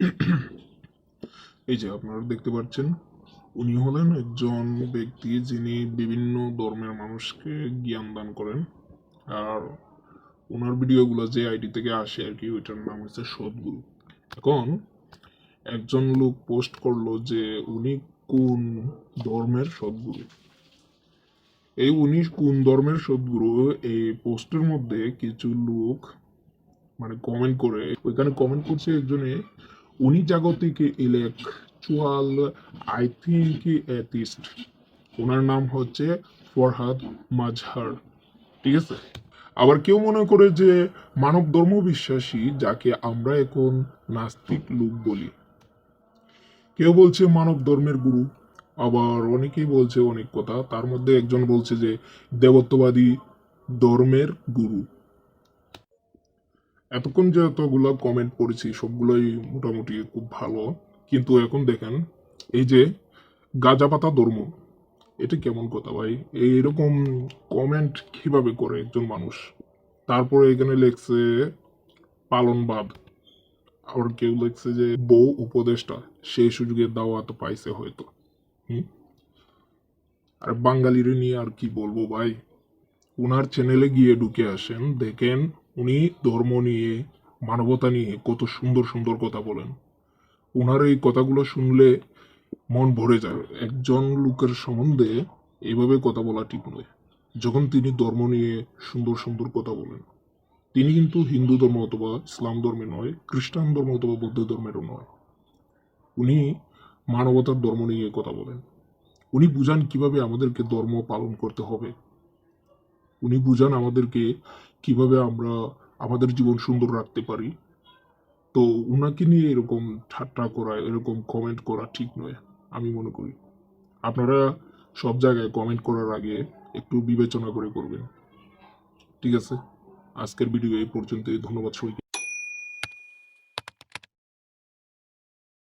এই যে আপনারা দেখতে পাচ্ছেন, উনি হলেন একজন ব্যক্তি যিনি বিভিন্ন ধর্মের মানুষকে জ্ঞান দান করেন। আর ওনার ভিডিওগুলো যে আইডি থেকে আসে আর কি, ওইটার নাম হচ্ছে সদ্গুরু। এখন একজন লোক পোস্ট করল যে উনি কোন ধর্মের সদ্গুরু? এই উনি কোন ধর্মের সদ্গুরু? এই পোস্টের মধ্যে কিছু লোক মানে কমেন্ট করে, ওইখানে কমেন্ট করছে একজনে উনি জাগতিক ইলেকচুয়াল আই থিঙ্ক অ্যাথিস্ট ওনার নাম হচ্ছে ফরহাদ মাজহার। ঠিক আছে? আবার কেউ মনে করে যে মানব ধর্ম বিশ্বাসী যাকে আমরা এখন নাস্তিক লোক বলি। কেউ বলছে মানব ধর্মের গুরু, আবার অনেকেই বলছে অনেক কথা। তার মধ্যে একজন বলছে যে দেবত্ববাদী ধর্মের গুরু। এতক্ষণ যে এতগুলো কমেন্ট পড়েছি, সবগুলোই মোটামুটি খুব ভালো। কিন্তু এখন দেখেন, এই যে গাজা পাতা ধর্ম এটা কেমন কথা ভাই? এইরকম কমেন্ট কীভাবে করে একজন মানুষ? তারপরে এখানে লেখছে পালনবাদ আবার কেউ লেখছে যে, বউ উপদেষ্টা সেই সুযোগে দাওয়াত পাইছে হয়তো। হুম? আর বাঙালিরে নিয়ে আর কি বলব ভাই? ওনার চ্যানেলে গিয়ে ঢুকে আসেন, দেখেন উনি ধর্ম নিয়ে, মানবতা নিয়ে কত সুন্দর সুন্দর কথা বলেন। ওনার এই কথাগুলো শুনলে মন ভরে যায়। একজন লোকের সম্বন্ধে এভাবে কথা বলা ঠিক নয়। যখন তিনি ধর্ম নিয়ে সুন্দর সুন্দর কথা বলেন, তিনি কিন্তু হিন্দু ধর্ম অথবা ইসলাম ধর্মে নয়, খ্রিস্টান ধর্ম অথবা বৌদ্ধ ধর্মেরও নয়। উনি মানবতার ধর্ম নিয়ে কথা বলেন। উনি বুঝান কীভাবে আমাদেরকে ধর্ম পালন করতে হবে। উনি বুঝান আমাদেরকে কীভাবে আমরা আমাদের জীবন সুন্দর রাখতে পারি? তো ওনাকে নিয়ে এরকম ঠাট্টা করা, এরকম কমেন্ট করা ঠিক নয়, আমি মনে করি। আপনারা সব জায়গায় কমেন্ট করার আগে একটু বিবেচনা করে করবেন। ঠিক আছে? আজকের ভিডিও এই পর্যন্তই। ধন্যবাদ সবাইকে।